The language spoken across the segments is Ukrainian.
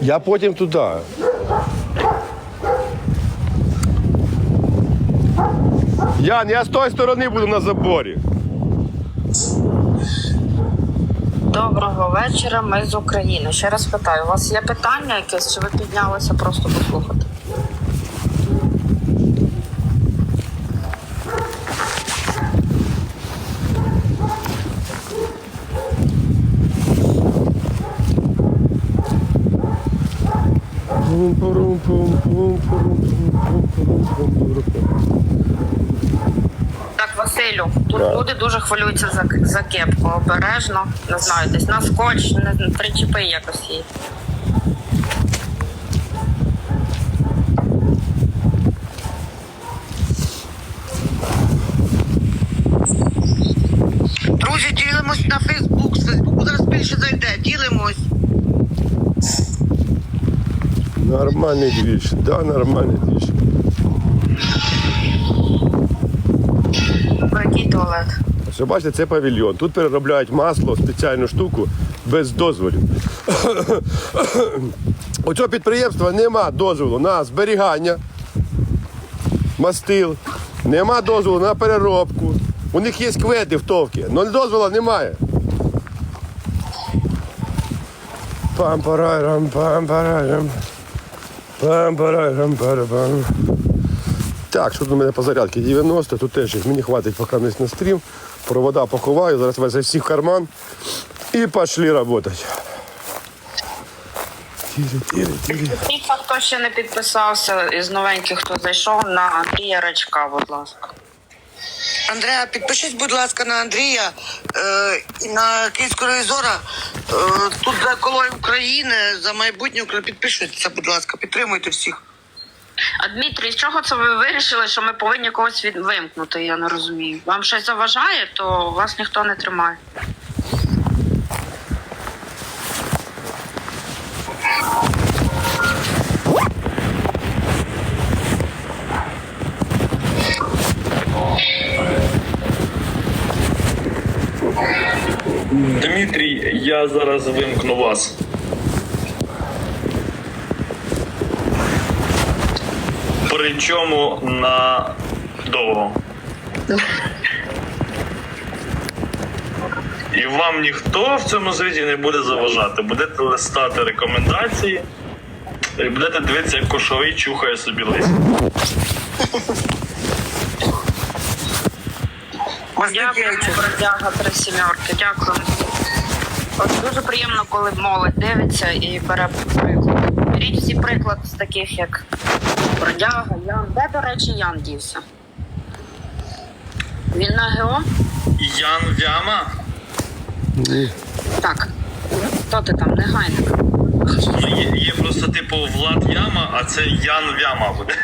Я потім туди. Ян, я з тої сторони буду на заборі. Доброго вечора, ми з України. Ще раз питаю, у вас є питання якесь, чи ви піднялися просто послухати? Так, Василю, тут Да. люди дуже хвилюються за, за кепку. Обережно, не знаю, десь на скотч, не причепи якось її. Друзі, ділимось на Фейсбук. З Фейсбуку зараз більше зайде. Ділимось. Нормальний двіж, да, нормальний двіж. Про який туалет? Ось бачите, це павільйон. Тут переробляють масло, спеціальну штуку без дозволів. У цього підприємства нема дозволу на зберігання мастил, нема дозволу на переробку. У них є квети в товки, але дозволу немає. Пам-парарам, пам-парарам. Пам-парарам-парам. Так, що тут у мене по зарядці 90, тут теж їх мені хватить поки не на стрім. Провода поховаю, зараз везе всі в карман і пішли працювати. Ті, хто ще не підписався із новеньких, хто зайшов на Андрія Рачка, будь ласка. Андреа, підпишись, будь ласка, на Андрія е, і на Київського ревізора. Е, тут за колою України, за майбутнє України. Підпишіться, будь ласка, підтримуйте всіх. А Дмитрій, з чого це ви вирішили, що ми повинні когось від... вимкнути? Я не розумію. Вам щось заважає, то вас ніхто не тримає. Дмитрій, я зараз вимкну вас. Причому на довго. І вам ніхто в цьому світі не буде заважати. Будете листати рекомендації і будете дивитися, як кошовий чухає собі лист. Дякую, бродяга три сімерки. Дякую. От дуже приємно, коли молодь дивиться і бере приклад. Беріть всі приклад з таких, як бродяга, Ян. Де, до речі, Ян дівся? Він на ГО? Ян Вяма? Так. Хто ти там, негайник? Ну, є, є просто типу Влад Яма, а це Ян Вяма буде.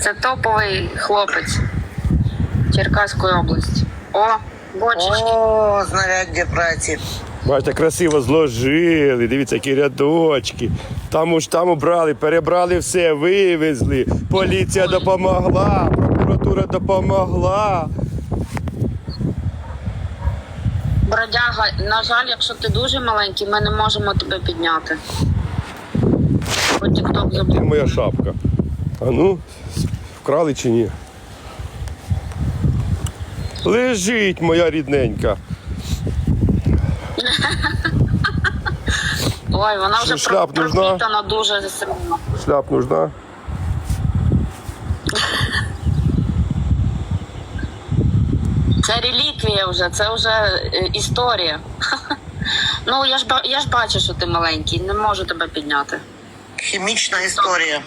Це топовий хлопець Черкаської області. О, бочечки. О, знаряддя праці. Бачите, красиво зложили, дивіться, які рядочки. Там уж там убрали, перебрали все, вивезли. Поліція допомогла, прокуратура допомогла. Бродяга, на жаль, якщо ти дуже маленький, ми не можемо тебе підняти. Де моя шапка? А ну, вкрали чи ні? Лежить моя рідненька. Ой, вона вже шляп про- нужна? пропітана дуже сильно. Шляп нужна. Це реліквія вже, це вже е, історія. Ну, я ж ба- я ж бачу, що ти маленький, не можу тебе підняти. Хімічна історія.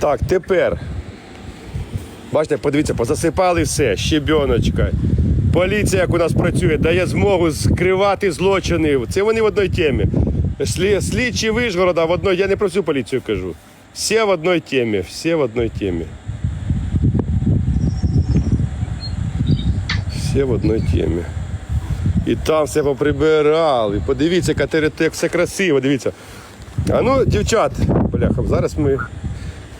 Так, тепер. Бачите, подивіться, позасипали все, щебіночка. Поліція, як у нас працює, дає змогу скривати злочини. Це вони в одній темі. Слі, слідчі Вишгорода в одной, я не про всю поліцію кажу. Всі в одній темі, всі в одній темі. Всі в одній темі. І там все поприбирали. Подивіться, як все красиво, дивіться. А ну, дівчат, бляха, зараз ми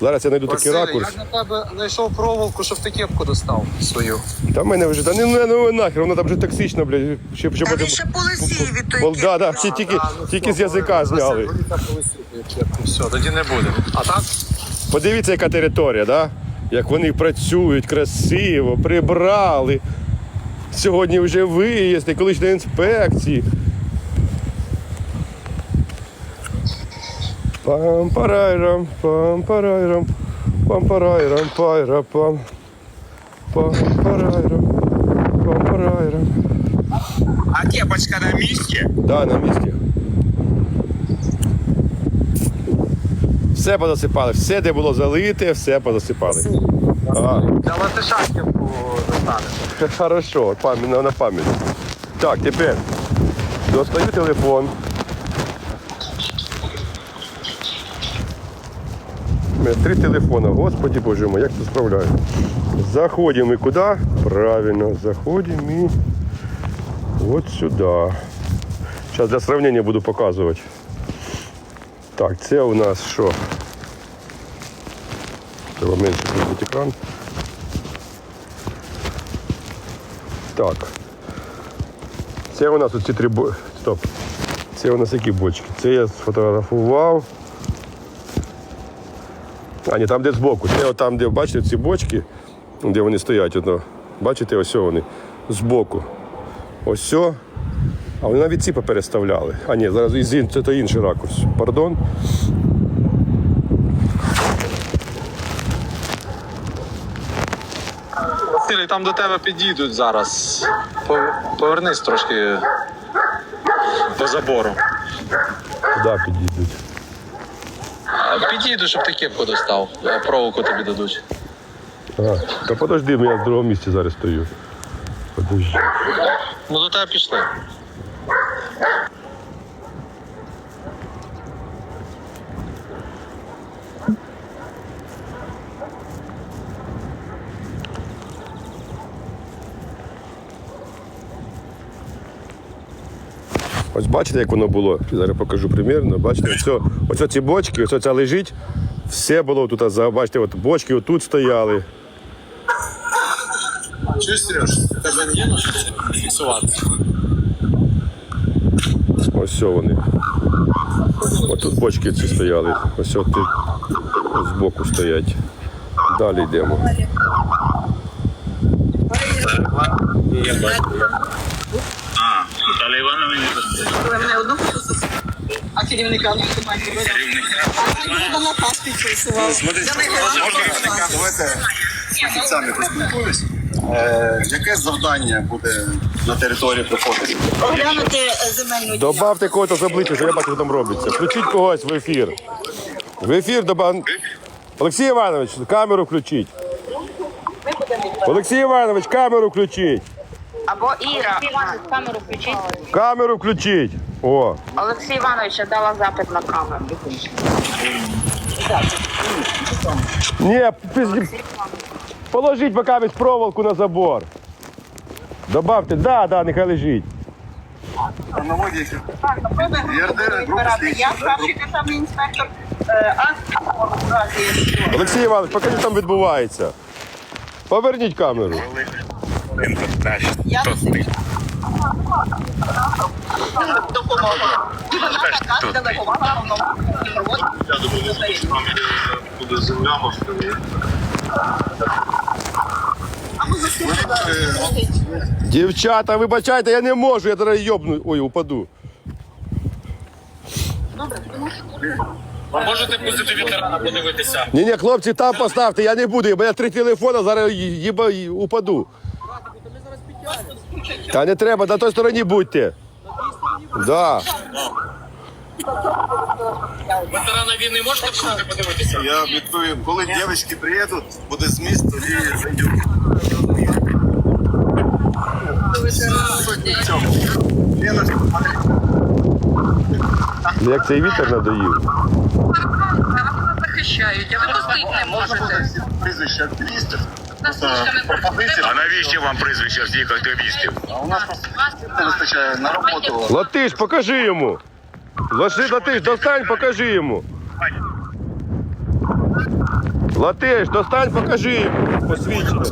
Зараз я знайду такий Василь, ракурс. я на тебе знайшов проволоку, щоб ти кепку достав свою. Та в мене вже, та не ну, ну нахер, вона там вже токсична, блядь. Ще, ще Та він ще по лисі від тої кепки. Да, да, ще тільки, ну тільки з язика зняли. Василь, так все, тоді не буде. А так? Подивіться, яка територія, да? як вони працюють красиво, прибрали. Сьогодні вже виїзд, екологічної інспекції. Пам парайрам, пам парайрам, пам парайрам, пайра пам. Пам парайрам, пам парайрам. А кепочка на місці? Да, на місці. Все позасипали, все, де було залите, все позасипали. А, Для латиша кепку достанеш. хорошо, пам'ять, на пам'ять. Так, тепер достаю телефон. У три телефона, господи боже мой, як це справляю. Заходимо і куди? Правильно, заходимо і от сюди. Зараз для сравнення буду показувати. Так, це у нас що? Треба менше зробити екран. Так. Це у нас оці три бо... Стоп. Це у нас які бочки? Це я сфотографував. А, ні, там де збоку. Це там, де бачите ці бочки, де вони стоять. Ото. Бачите, ось вони. Збоку. Ось все. А вони навіть ці попереставляли. А ні, зараз це то інший ракурс. Пардон. Василь, там до тебе підійдуть зараз. Повернись трошки по забору. Куди підійдуть? Підійду, щоб ти кепку достав. провоку Проволоку тобі дадуть. А, та подожди, я в другому місці зараз стою. Подожди. Ну до тебе пішли. Ось бачите, як воно було. Зараз покажу примірно. Бачите, ось, ось ці бочки, ось ця лежить. Все було тут, бачите, от бочки отут стояли. Чуєш, Сереж, тебе є фіксувати? Ось все вони. Ось тут бочки ці стояли. Ось от тут збоку стоять. Далі йдемо. А, Наталя Івановна не Ви мене одну а керівника не маєте Я на пас підписував. Смотрите, можна давайте офіційно поспілкуюсь. Е, яке завдання буде на території проходити? Оглянути земельну Добавте когось з обличчя, що я бачу, що там робиться. Включіть когось в ефір. В ефір добав... Олексій Іванович, камеру включіть. Олексій Іванович, камеру включіть. Або Іра. Камеру включіть. Камеру включіть. О, Олексій Іванович, я дала запит на камеру. Ні, пізді- положіть поки весь проволоку на забор. Добавте, да, да, нехай лежить. На воді ЄРДР, група слідчих. Я старший державний інспектор. е, А в разі, якщо Олексій Іванович, покажіть, там відбувається. Поверніть камеру. Я допомога. Делегувала повноваження. Я думаю, що там буде земля, можливо. Дівчата, вибачайте, я не можу, я зараз йобну. Ой, упаду. А можете пустити ветерана подивитися? Ні, ні, хлопці, там поставте, я не буду. У мене три телефона, зараз їба упаду. Та не треба, на той стороні будьте. Да. Ветерана війни можете подивитися? Я відповім, коли дівчатки приїдуть, буде зміст, тоді зайдемо. Цьому. Як цей вітер надоїв. захищають, а ви пустити не можете. активістів. Просто пропозиції. А навіщо вам прізвище всіх активістів? А у нас не вистачає на роботу. Латиш, покажи йому. Латиш, Латиш, достань, покажи йому. Латиш, достань, покажи посвідчення.